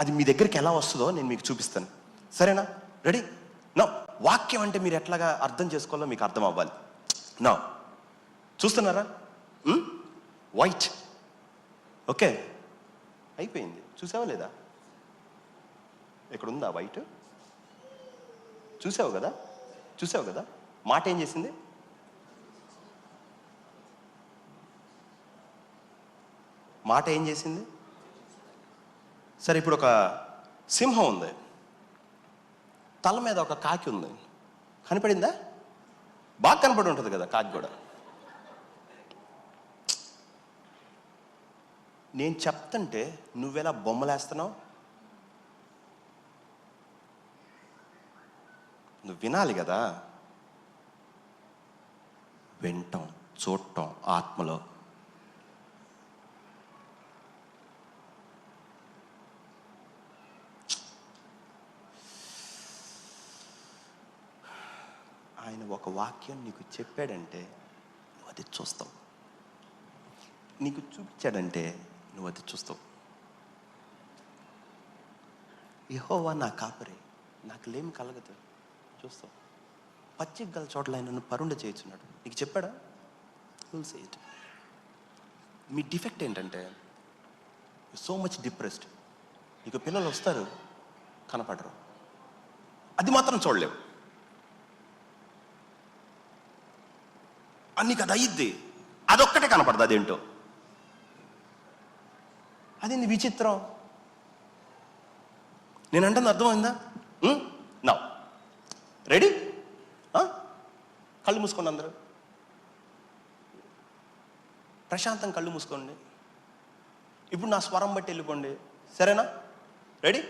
అది మీ దగ్గరికి ఎలా వస్తుందో నేను మీకు చూపిస్తాను. సరేనా? రెడీ నా వాక్యం అంటే మీరు ఎట్లాగా అర్థం చేసుకోవాలో మీకు అర్థం అవ్వాలి. నా చూస్తున్నారా? Hmm? వైట్ ఓకే అయిపోయింది. చూసావా లేదా? ఇక్కడ ఉందా వైట్ చూసావు కదా? చూసావు కదా? మాట ఏం చేసింది? మాట ఏం చేసింది? సరే ఇప్పుడు ఒక సింహం ఉంది. తల మీద ఒక కాకి ఉంది. కనపడిందా? బాగా కనపడి ఉంటుంది కదా కాకి కూడా. నేను చెప్తుంటే నువ్వెలా బొమ్మలేస్తున్నావు? నువ్వు వినాలి కదా. వింటాం చూడటం ఆత్మలో ఆయన ఒక వాక్యం నీకు చెప్పాడంటే నువ్వు అది చూస్తావు. నీకు చూపించాడంటే నువ్వు అది చూస్తావు. యహోవా నా కాపరి నాకు లేమి కలగదు. చూస్తావు. పచ్చిక గల చోట్ల ఆయన నన్ను పరుండ చేయించున్నాడు. నీకు చెప్పాడా? సే ఇట్ మీ డిఫెక్ట్ ఏంటంటే సో మచ్ డిప్రెస్డ్ నీకు పిల్లలు వస్తారు కనపడరు. అది మాత్రం చూడలేవు. నీకు అది అయ్యిద్ది. అదొక్కటే కనపడదు అదేంటో. అదేంది విచిత్రం? నేను అంటే అర్థమైందా నా. రెడీ కళ్ళు మూసుకోండి అందరూ. ప్రశాంతం కళ్ళు మూసుకోండి. ఇప్పుడు నా స్వరం బట్టి వెళ్ళిపోండి. సరేనా? Ready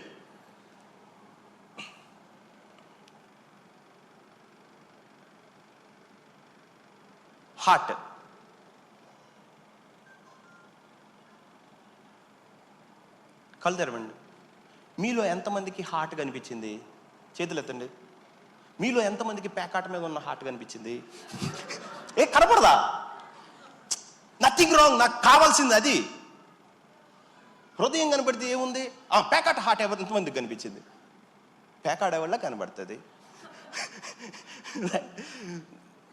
heart. కళ్ళు తెరవండి మీలో ఎంతమందికి హార్ట్ కనిపించింది? చేతులు ఎత్తండి మీలో ఎంతమందికి ప్యాకాట మీద ఉన్న హార్ట్ కనిపించింది? ఏ కనపడదా? నథింగ్ రాంగ్ నాకు కావాల్సింది అది. హృదయం కనపడితే ఏముంది? ఆ ప్యాకాట హార్ట్ ఎవరు ఎంతమందికి కనిపించింది? ప్యాకాడ వల్ల కనబడుతుంది?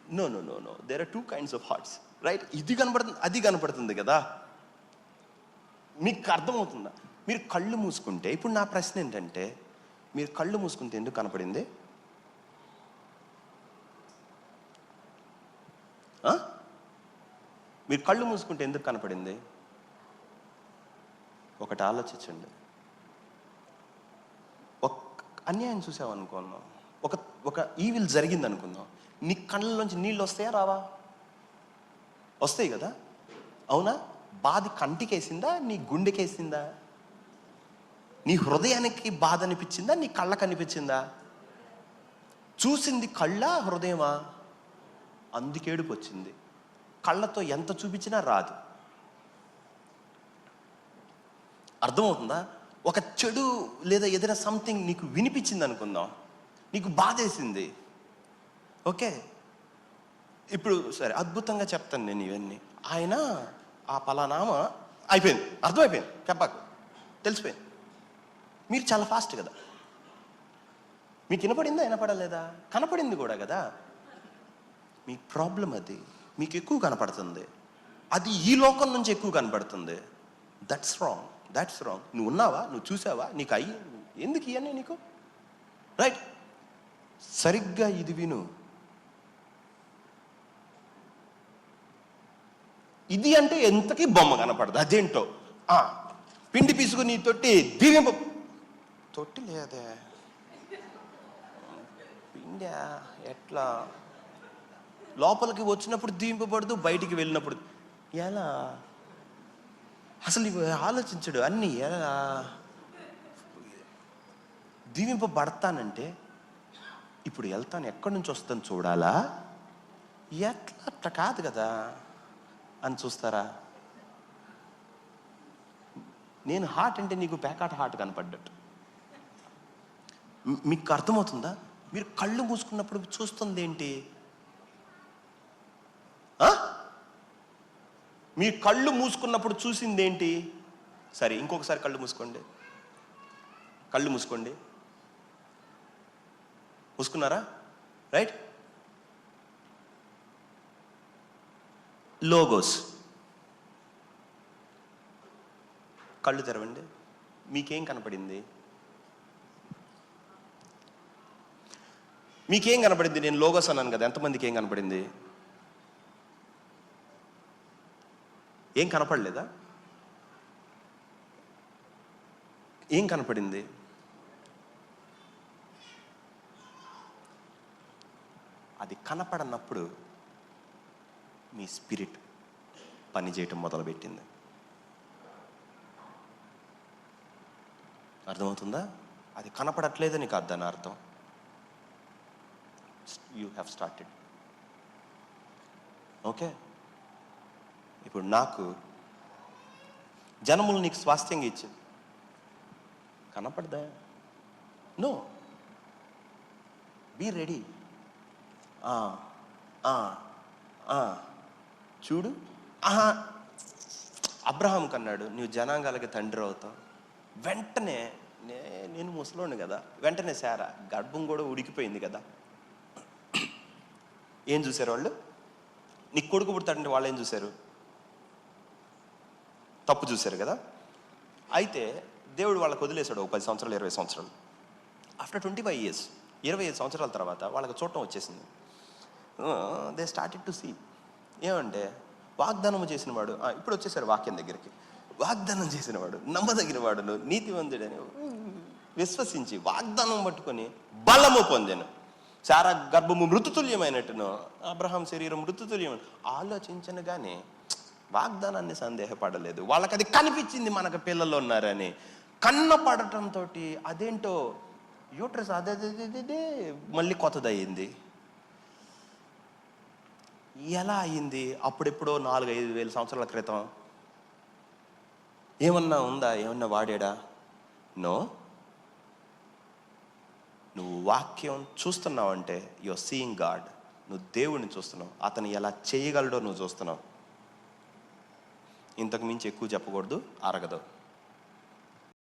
No no no no there are two kinds of hearts right ఇది కనపడుతుంది అది కనపడుతుంది కదా? మీకు అర్థమవుతుందా? మీరు కళ్ళు మూసుకుంటే ఇప్పుడు నా ప్రశ్న ఏంటంటే మీరు కళ్ళు మూసుకుంటే ఎందుకు కనపడింది? ఆ? మీరు కళ్ళు మూసుకుంటే ఎందుకు కనపడింది? ఒకటి ఆలోచించండి. ఒక అన్యాయం చూసామనుకున్నాం ఒక ఒక ఈవిల్ జరిగింది అనుకుందాం నీ కళ్ళలోంచి నీళ్ళు వస్తాయా రావా? వస్తాయి కదా? అవునా? బాధ కంటికేసిందా? నీ గుండెకేసిందా? నీ హృదయానికి బాధ అనిపించిందా? నీ కళ్ళకు అనిపించిందా? చూసింది కళ్ళ హృదయమా? అందుకేడుపు వచ్చింది కళ్ళతో ఎంత చూపించినా రాదు. అర్థమవుతుందా? ఒక చెడు లేదా ఏదైనా సంథింగ్ నీకు వినిపించింది అనుకుందాం నీకు బాధేసింది. ఓకే. ఇప్పుడు సరే అద్భుతంగా చెప్తాను నేను ఇవన్నీ. ఆయన ఆ పలానామ అయిపోయింది. అర్థమైపోయింది. చెప్పాకు. తెలిసిపోయింది. మీరు చాలా ఫాస్ట్ కదా. మీకు వినపడిందా వినపడలేదా? కనపడింది కూడా కదా. మీ ప్రాబ్లం అది. మీకు ఎక్కువ కనపడుతుంది. అది ఈ లోకం నుంచి ఎక్కువ కనపడుతుంది. దట్స్ రాంగ్ దట్స్ రాంగ్ నువ్వు ఉన్నావా? నువ్వు చూసావా? నీకు అయ్యి ఎందుకు ఇవన్నీ నీకు? రైట్ సరిగ్గా ఇది విను. ఇది అంటే ఎంతకీ బొమ్మ కనపడదు అదేంటో. పిండి పిసుకుని తొట్టి దీవింప తొట్టి లేదే. పిండా ఎట్లా? లోపలికి వచ్చినప్పుడు దీంపబడదు బయటికి వెళ్ళినప్పుడు. ఎలా? అసలు ఇవి ఆలోచించడు అన్నీ ఎలా? దీవింపబడతానంటే ఇప్పుడు వెళ్తాను ఎక్కడి నుంచి వస్తాను చూడాలా? ఎట్లా అట్లా కాదు కదా. అని చూస్తారా? నేను హార్ట్ అంటే నీకు ప్యాకాట్ హార్ట్ కనపడ్డట్టు. మీకు అర్థమవుతుందా? మీరు కళ్ళు మూసుకున్నప్పుడు చూస్తుంది ఏంటి మీ కళ్ళు మూసుకున్నప్పుడు చూసింది ఏంటి సరే ఇంకొకసారి కళ్ళు మూసుకోండి. కళ్ళు మూసుకోండి. మూసుకున్నారా రైట్ లోగోస్ కళ్ళు తెరవండి. మీకేం కనపడింది? మీకేం కనపడింది? నేను లోగోస్ అన్నాను కదా ఎంతమందికి ఏం కనపడింది? ఏం కనపడలేదా? ఏం కనపడింది? అది కనపడనప్పుడు మీ స్పిరిట్ పనిచేయటం మొదలుపెట్టింది. అర్థమవుతుందా? అది కనపడట్లేదని నీకు అర్థం అర్థం యూ హ్యావ్ స్టార్టెడ్ ఓకే? ఇప్పుడు నాకు జనములు నీకు స్వాస్థ్యంగా ఇచ్చింది కనపడదా? నో బీ రెడీ చూడు. ఆహా. అబ్రహాం కన్నాడు. నువ్వు జనాంగాలకి తండ్రి అవుతావు. వెంటనే నే నేను ముసలోని కదా. వెంటనే సారా గర్భం కూడా ఉడికిపోయింది కదా. ఏం చూశారు వాళ్ళు? నీ కొడుకు పుడతాడంటే వాళ్ళు ఏం చూశారు? తప్పు చూశారు కదా. అయితే దేవుడు వాళ్ళకి వదిలేశాడు ఒక పది సంవత్సరాలు ఇరవై సంవత్సరాలు. ఆఫ్టర్ ట్వంటీ ఫైవ్ ఇయర్స్ ఇరవై ఐదు సంవత్సరాల తర్వాత వాళ్ళకి చూడటం వచ్చేసింది. దే స్టార్టెడ్ టు సీ ఏమంటే వాగ్దానం చేసినవాడు ఇప్పుడు వచ్చేసారు వాక్యం దగ్గరికి. వాగ్దానం చేసినవాడు నమ్మదగిన వాడును నీతివంతుడని విశ్వసించి వాగ్దానం పట్టుకొని బలము పొందాను. సారా గర్భము మృతుతుల్యమైనట్టును అబ్రహాం శరీరం మృతుతుల్యం. ఆలోచించను కానీ వాగ్దానాన్ని సందేహపడలేదు. వాళ్ళకి అది కనిపించింది మనకు పిల్లలు ఉన్నారని. కన్న పడటంతో అదేంటో యూట్రస్ అదే మళ్ళీ కొత్తదయ్యింది ఎలా అయ్యింది అప్పుడెప్పుడో నాలుగు ఐదు వేల సంవత్సరాల క్రితం. ఏమన్నా ఉందా? ఏమన్నా వాడాడా? నో? నువ్వు వాక్యం చూస్తున్నావంటే యువర్ సీయింగ్ గాడ్ నువ్వు దేవుడిని చూస్తున్నావు. అతను ఎలా చేయగలడో నువ్వు చూస్తున్నావు. ఇంతకు మించి ఎక్కువ చెప్పకూడదు అరగదు.